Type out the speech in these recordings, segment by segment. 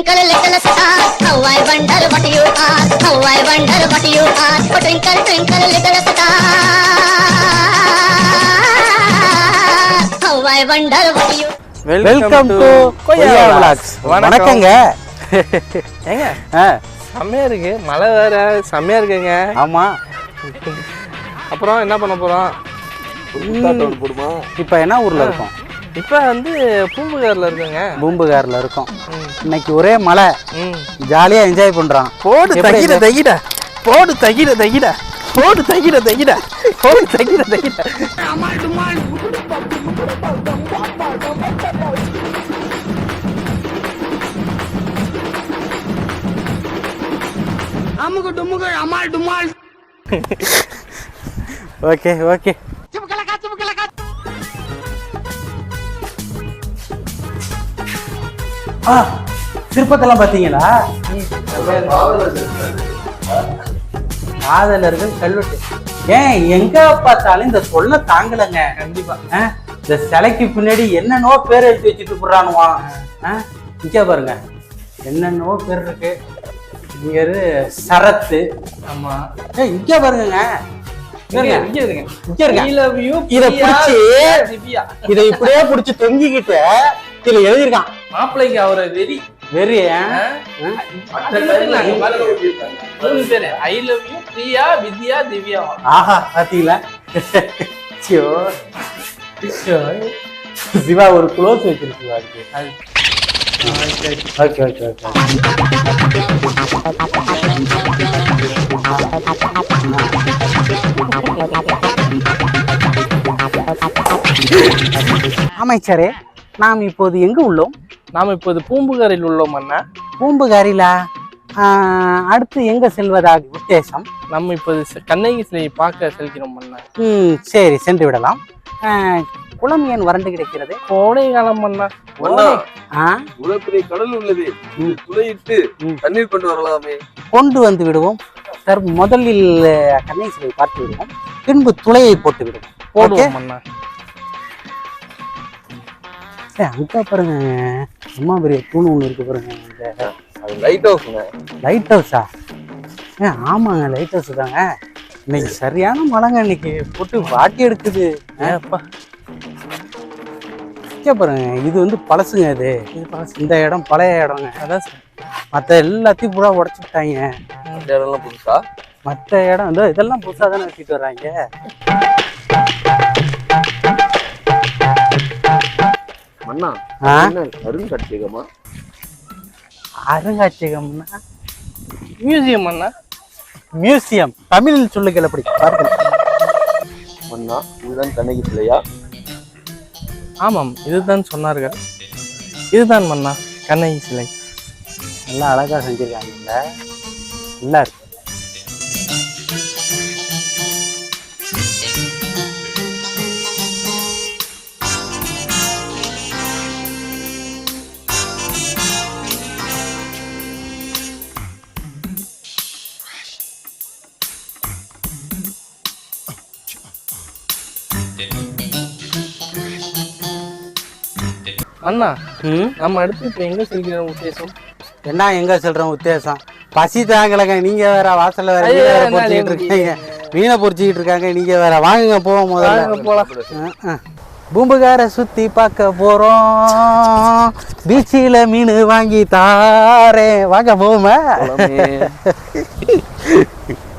twinkle little star, how I wonder what you are, how I wonder what you are. Oh twinkle twinkle little star, how I wonder what you. Welcome to Koyya vlogs வணக்கங்க ஏங்க செம்மையா இருக்கு மழை வேற செம்மையா இருக்குங்க ஆமா அப்புறம் என்ன பண்ண போறோம் இப்போ என்ன ஊர்ல இருக்கோம் இப்போ வந்து பூம்புகார்ல இருக்குங்க. பூம்புகார்ல இருக்கோம். இன்னைக்கு ஒரே மழை. ம். ஜாலியா என்ஜாய் பண்றோம். போடு தகிட தகிட. போடு தகிட தகிட. போடு தகிட தகிட. போடு தகிட தகிட. Okay okay. ஆ சிற்பத்தெல்லாம் பார்த்தீங்களா? காதலர்கள் கல்வெட்டு. ஏன் எங்க பார்த்தாலும் இந்த சொல்ல தாங்கலைங்க. கண்டிப்பா. இந்த சிலைக்கு பின்னாடி என்னென்னவோ பேர் எழுதி வச்சுட்டு போடுறானுவான். இங்க பாருங்க. என்னென்னவோ பேர் இருக்கு. இங்க சரத்து. ஆமா. இங்க பாருங்க. இதை இப்படியே புடிச்சு தொங்கிக்கிட்டு இதுல எழுதியிருக்கான். மாப்பிள்ளைக்கு அவரை வெறி. வெறி மூணு பேரு I love you Priya Vidya Divya. ஆஹா பாத்தீங்களா. ஐயோ. சிவா ஒரு க்ளோஸ் வச்சிருக்கு அதுக்கு ஓகே ஓகே ஓகே. அமைச்சரே நாம் இப்போது எங்கு உள்ளோம்? நாம இப்போது பூம்புகாரில் உள்ளோம் அண்ணா. பூம்புகாரிலா? ஆஹ், அடுத்து எங்க செல்வதாக உத்தேசம் நம்ம இப்போது கண்ணகி சிலையை பார்க்க செல்கிறோம் அண்ணா. ம் சரி சென்று விடலாம். ஆஹ், குளம் ஏன் வறண்டு கிடக்கிறது? கோடை காலம் அண்ணா. இவ்வளவு பெரிய கடல் உள்ளது. துளையிட்டு. தண்ணீர் கொண்டு வரலாமே. கொண்டு வந்து விடுவோம். சார் முதலில் அஹ், கண்ணை சிலை பார்த்து விடுவோம். பின்பு துளையை போட்டு விடுவோம். ஓகே? ஏய், அங்க பாருங்க. அம்மா பெரிய தூண் ஒன்று இருக்கு பாருங்க. இந்த அது லைட் ஹவுஸ்ங்க லைட் ஹவுஸா ஏ ஆமாங்க லைட் ஹவுஸ் தாங்க. இன்னைக்கு சரியான மழைங்க இன்னைக்கு போட்டு வாட்டி எடுக்குது. ஏப்பா. இங்க பாருங்க இது வந்து பழசுங்க இது. இது பாஸ் இந்த இடம் பழைய இடங்க. அதான் சார். மற்ற எல்லாத்தையும் பூரா உடச்சு விட்டாங்க இந்த இடம்லாம் புதுசா? மற்ற இடம் இதோ இதெல்லாம் புதுசாக தானே வச்சுட்டு வர்றாங்க. என்ன அருங்காட்சியகமா? அருங்காட்சியகம்னா? மியூசியம் அண்ணா. மியூசியம் தமிழில் சொல்லுங்கள் அப்படி பாருங்கள் மன்னா இதுதான் கண்ணகி சிலையா? ஆமாம் இதுதான் சொன்னார்கள். இதுதான் மன்னா கண்ணகி சிலை. நல்லா அழகா செஞ்சிருக்காங்கல்ல நல்லா இருக்கு. அண்ணா ம் நம்ம அடுத்து இப்போ எங்க செல்கிறோம் உத்தேசம்? என்ன எங்க சொல்றேன் உத்தேசம்? பசி தாங்கலங்க நீங்க வேற வாசல்ல வேற மீனை வேற பொறிச்சிக்கிட்டு? இருக்கீங்க. மீனை பொறிச்சிக்கிட்டு இருக்காங்க நீங்க வேற வாங்குங்க போவோம் முதல்ல. அஹ். பூம்புகார சுத்தி பார்க்க போறோம். பீச்சில மீன் வாங்கி தாரேன். வாங்க போவோமா?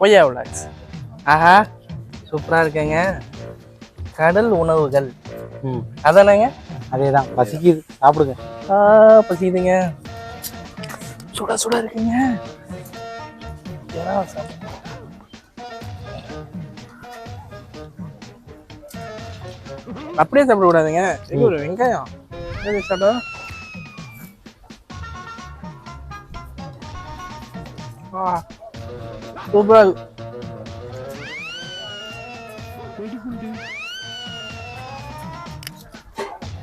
கொய்யா விளாக்ஸ் ஆஹா. சூப்பராக இருக்கேங்க. கடல் உணவுகள். ம். அதானேங்க அதே தான் பசிக்குது. சாப்பிடுங்க. ஆ பசிக்குதுங்க. சுட சுட இருக்குங்க. அப்படியே சாப்பிட கூடாதுங்க இது ஒரு வெங்காயம்? சாப்பிட? சூப்பரா இருக்கு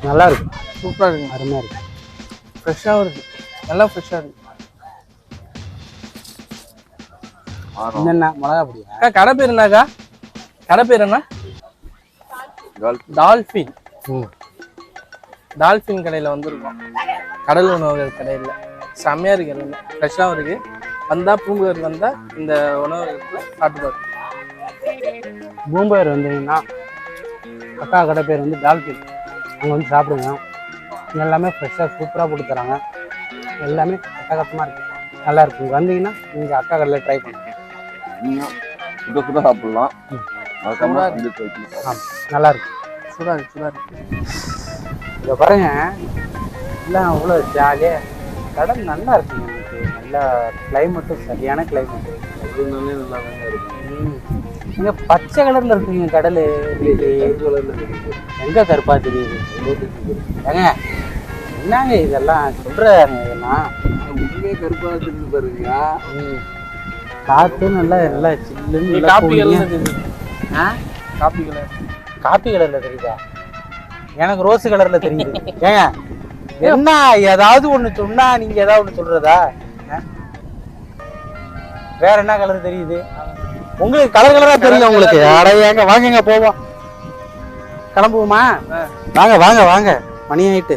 நல்லா இருக்கு சூப்பரா இருக்குங்க அருமையாக இருக்கு. ஃப்ரெஷ்ஷாகவும் இருக்கு நல்லா ஃப்ரெஷ்ஷாக இருக்கு. என்னென்ன? மிளகா பொடியா அக்கா கடை பேர் என்னக்கா? கடை பேர் என்ன? டால்ஃபின் ம். டால்ஃபின் கடையில் வந்திருக்கோம். கடல் உணவுகள் கடையில். செம்மையாக இருக்கு எல்லாமே. ஃப்ரெஷ்ஷாகவும் இருக்கு. வந்தால் பூம்புகார் வந்தால் இந்த உணவகத்தில் சாப்பிட்டு பூம்பேர் வந்தீங்கன்னா அக்கா கடை பேர் வந்து டால்பின். அங்கே வந்து சாப்பிடுங்க. எல்லாமே ஃப்ரெஷ்ஷாக சூப்பராக போட்டு தராங்க. எல்லாமே அட்டகாசமாக இருக்கு. நல்லா இருக்கு. இங்க வந்தீங்கன்னா நீங்கள் அக்கா கடையில் ட்ரை பண்ணுங்க சுட சுட சாப்பிடலாம். ஆமாம் நல்லா இருக்கு. சுடா இருக்கு சுடா இருக்கு. இங்க பாருங்க. எல்லாம் அவ்வளோ ஜாலியாக கடல் நல்லா இருக்குங்க. நல்லா கிளைமேட்டும் சரியான கிளைமேட்டு அதுனாலே நல்லா இருக்கும். இங்க பச்சை கலர்ல இருக்குங்க கடல். எங்க கருப்பா தெரியுது? ஏங்க என்னங்க இதெல்லாம் சொல்றாங்க இதெல்லாம்? உண்மையே கருப்பா தெரிஞ்சு பாருங்க. காத்து நல்லா நல்லா சில்லுன்னு காப்பி ஆ? Coffee colour. காப்பி கலர்ல தெரியுதா? எனக்கு ரோஸ் கலர்ல தெரியுது. ஏங்க என்ன ஏதாவது ஒண்ணு சொன்னா நீங்க ஏதாவது ஒண்ணு சொல்றதா? ஆ? வேற என்ன கலர் தெரியுது? உங்களுக்கு கலர் கலரா தெரியும் உங்களுக்கு. அட ஏங்க வாங்கங்க போவோம்? கிளம்புவோமா? வாங்க வாங்க வாங்க. மணி ஆயிட்டு.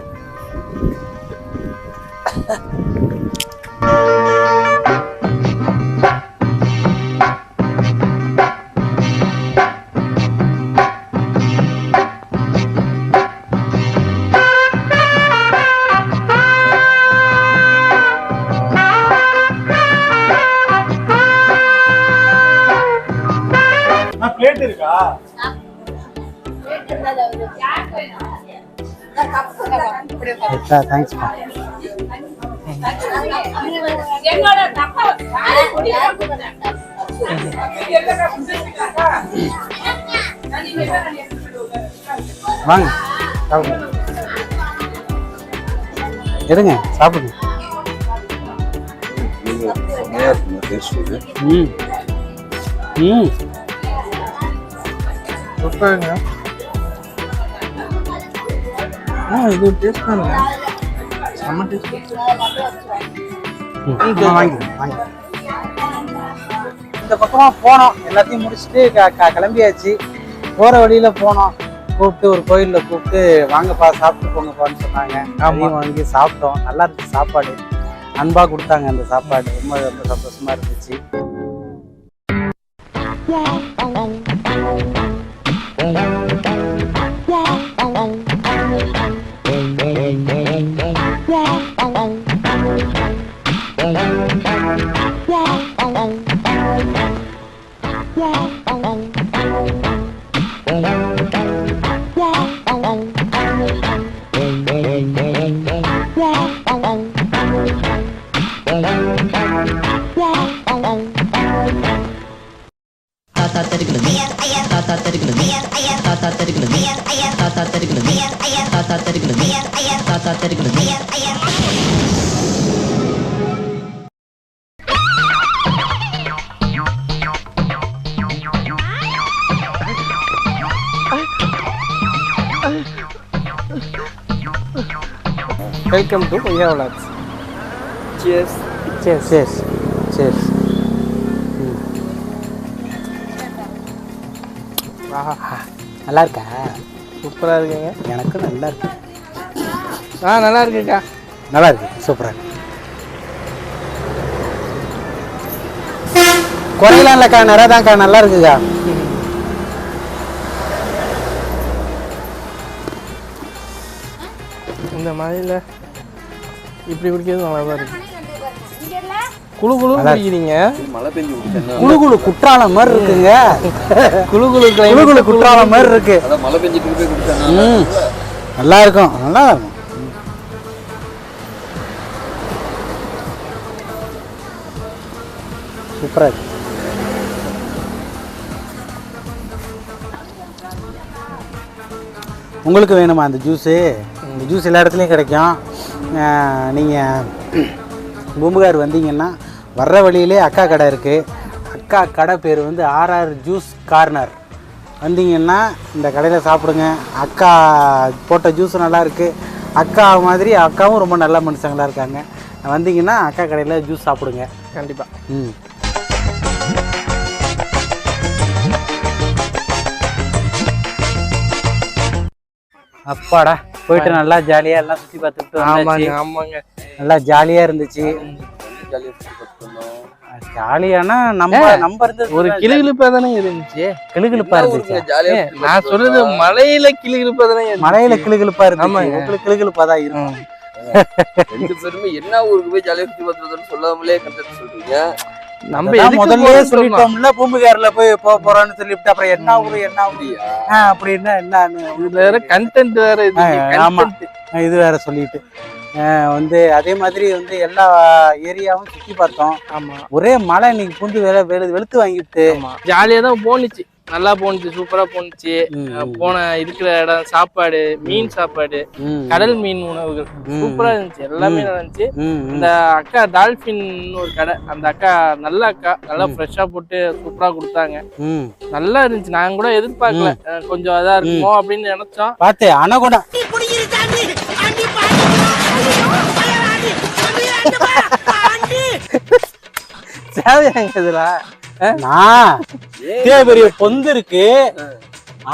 தேங்க்ஸ்ப்பா வாங்க சாப்பிடுங்க எடுங்க சாப்பிடுங்க ம் ம். சூப்பராங்க ஆ இது டேஸ்ட் தானுங்க. செம்ம டேஸ்ட் வாங்கி வாங்கி. இந்த பக்கமா போனோம். எல்லாத்தையும் முடிச்சுட்டு க- கிளம்பியாச்சு. போற வழியில போனோம். கூப்பிட்டு ஒரு கோயில்ல கூப்பிட்டு வாங்கப்பா சாப்பிட்டு போங்கப்பான்னு சொன்னாங்க. அதையும் வாங்கி சாப்பிட்டோம். நல்லா இருந்துச்சு சாப்பாடு. அன்பா கொடுத்தாங்க அந்த சாப்பாடு. ரொம்ப ரொம்ப சந்தோஷமா இருந்துச்சு. Welcome to Koyya vlogs. சரி சரி சரி ஆஹா நல்லா இருக்கா? சூப்பராக இருக்குங்க. எனக்கு நல்லா இருக்கு. ஆ நல்லா இருக்குக்கா நல்லா இருக்கு சூப்பரா இருக்கு. குறையலாம் இல்லைக்கா நிறையதான்க்கா நல்லா இருக்குக்கா. இந்த மாதிரில இப்படி குடிக்கிறது நல்லா தான் இருக்கு குழு குழு குடிக்கிறீங்க? மழை பெஞ்சு குடிச்சேன்னா. குழு குழு குற்றாலம் மாதிரி இருக்குங்க. குழு குழு குழு குழு குற்றாலம் மாதிரி இருக்கு. மழை பெஞ்சிட்டு நல்லா இருக்கும். நல்லா இருக்கும். சூப்பராக இருக்கு. உங்களுக்கு வேணுமா அந்த ஜூஸு இந்த ஜூஸ் எல்லா இடத்துலையும் கிடைக்கும். நீங்கள் பூம்புகார் வந்தீங்கன்னா வர்ற வழியிலே அக்கா கடை இருக்குது அக்கா கடை பேர் வந்து ஆர்ஆர் ஜூஸ் கார்னர். வந்தீங்கன்னா இந்த கடையில் சாப்பிடுங்க. அக்கா போட்ட ஜூஸ் நல்லா இருக்குது அக்கா மாதிரி அக்காவும் ரொம்ப நல்ல மனுஷங்களா இருக்காங்க. வந்தீங்கன்னா அக்கா கடையில் ஜூஸ் சாப்பிடுங்க. கண்டிப்பா. ம். அப்பாடா. போயிட்டு நல்லா ஜாலியாக எல்லாம் சுற்றி பார்த்துட்டு ஆமாங்க வந்தாச்சு. ஆமாங்க நல்லா ஜாலியாக இருந்துச்சு. ஜாலியானா நம்ம நம்ம இருந்தது ஒரு கிளுகிழுப்பா தானே இருந்துச்சு? கிளுகிழுப்பா இருந்துச்சு. ஜாலியாக ஏ, நான் சொல்றது மலையில கிளுகிழுப்பா தானே. மலையில கிளுகிழுப்பா இருந்துச்சு. உங்களுக்கு கிளுகிழுப்பா தான் இருக்கும். ரெண்டு பேருமே என்ன ஊருக்கு போய் ஜாலியாக சுற்றி பார்த்துருந்தோம்னு சொல்லாமலே கண்டக்ட் சொல்றீங்க? நம்ம சொல்லணும். சொல்லிட்டோம்ல பூம்புகார்ல போய் போக போறோம்னு சொல்லிட்டு அப்புறம் என்ன ஊரு என்ன ஊரு? ஆ, அப்படின்னா என்னன்னு இதுல வேற கண்டென்ட் வேற இது. ஆமா. இது வேற சொல்லிட்டு. வந்து அதே மாதிரி வந்து எல்லா ஏரியாவும் சுத்தி பார்த்தோம். ஆமா. ஒரே மழை இன்னைக்கு புந்து வெளு வெளு வெளுத்து வாங்கிட்டு. ஜாலியா தான் போனுச்சு நல்லா போனுச்சு சூப்பரா ம். போன இருக்கிற இடம் சாப்பாடு மீன் சாப்பாடு கடல் மீன் உணவுகள். சூப்பரா இருந்துச்சு எல்லாமே நல்லா இருந்துச்சு. இந்த அக்கா டால்பின் ஒரு கடை அந்த அக்கா நல்ல அக்கா நல்லா ஃப்ரெஷ்ஷா போட்டு சூப்பரா கொடுத்தாங்க. நல்லா இருந்துச்சு நாங்க கூட எதிர்பார்க்கல. கொஞ்சம் இதா இருக்குமோ அப்படின்னு நினைச்சோம். பாத்து அனகொண்டா தேவையாங்க இதுல? நான்? இதே பெரிய பொந்து இருக்கு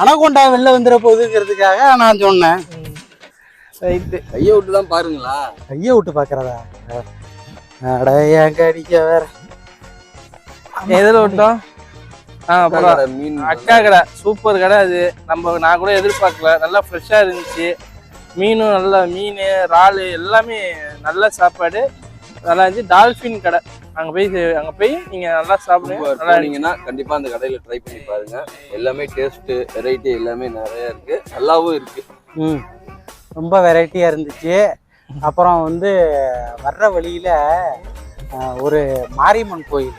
அனகொண்டா வெளில வந்துட போகுதுங்கிறதுக்காக நான் சொன்னேன். கையை விட்டு தான் பாருங்களா? கையை விட்டு பாக்குறதா? அட ஏன் கடிக்க வேற? எதில் விட்டோம்? மீன் அக்கா கடை சூப்பர் கடை அது. நம்ம நான் கூட எதிர்பார்க்கல. நல்லா ஃப்ரெஷ்ஷாக இருந்துச்சு. மீனும் நல்லா மீன் இறாலு எல்லாமே நல்ல சாப்பாடு. நல்லா இருந்துச்சு. டால்ஃபின் கடை. அங்கே போய் அங்கே போய் நீங்கள் நல்லா சாப்பிடுங்க. நல்லா இருந்துச்சு. போனீங்கன்னா கண்டிப்பா அந்த கடையில ட்ரை பண்ணி பாருங்க. எல்லாமே டேஸ்ட் வெரைட்டி எல்லாமே நிறைய இருக்கு. நல்லாவும் இருக்கு. ம். ரொம்ப வெரைட்டியாக இருந்துச்சு. அப்புறம் வந்து வர்ற வழியில் ஒரு மாரியம்மன் கோயில்.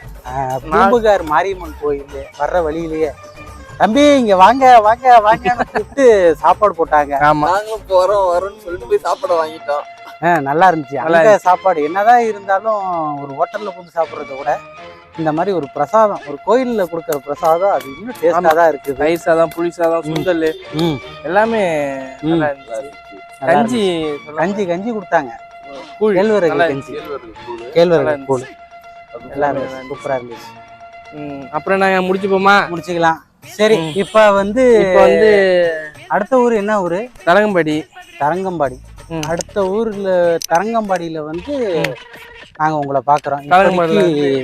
பூம்புகார் மாரியம்மன் கோயில் வர்ற வழியிலேயே. தம்பி இங்க வாங்க வாங்க வாங்கன்னு கூப்பிட்டு சாப்பாடு போட்டாங்க. நாங்களும் போறோம் வரோம்னு சொல்லிட்டு போய் சாப்பாட வாங்கிட்டோம். நல்லா இருந்துச்சு. அங்க சாப்பாடு என்னதான் இருந்தாலும் ஒரு ஹோட்டல்ல போய் சாப்பிட்றத விட இந்த மாதிரி ஒரு பிரசாதம் ஒரு கோயில்ல கொடுக்குற பிரசாதம் அது இன்னும் டேஸ்டா தான் இருக்குது. ரைஸ் சாதம் புளி சாதம் சுண்டல் எல்லாமே கஞ்சி. கஞ்சி கஞ்சி கொடுத்தாங்க. கூழ். கேழ்வரகு கஞ்சி. கேழ்வரகு கூழு. நல்லா நல்லா இருந்துச்சு. அப்புறம் நாங்கள் முடிச்சுப்போமா? முடிச்சுக்கலாம். சரி இப்ப வந்து இப்போ வந்து அடுத்த ஊர் என்ன ஊரு? தரங்கம்படி. தரங்கம்பாடி. அடுத்த ஊர்ல தரங்கம்பாடியில வந்து நாங்க உங்களை பாக்குறோம்.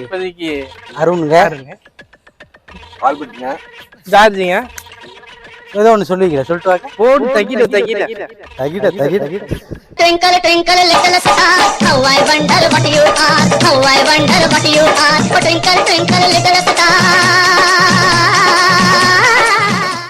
இப்போதைக்கு அருணுங்க. யாருங்க? பால்பட்டுங்க. ஜார்ஜிங்க? ஏதோ ஒண்ணு சொல்லிக்கிறேன் சொல்லிட்டு வாங்க. போட்டு தக்கிட்ட தகிட. தகிட Twinkle, twinkle, little star, how I wonder what you are, how I wonder what you are. Oh, twinkle, twinkle, little star.